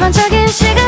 비관적인 시간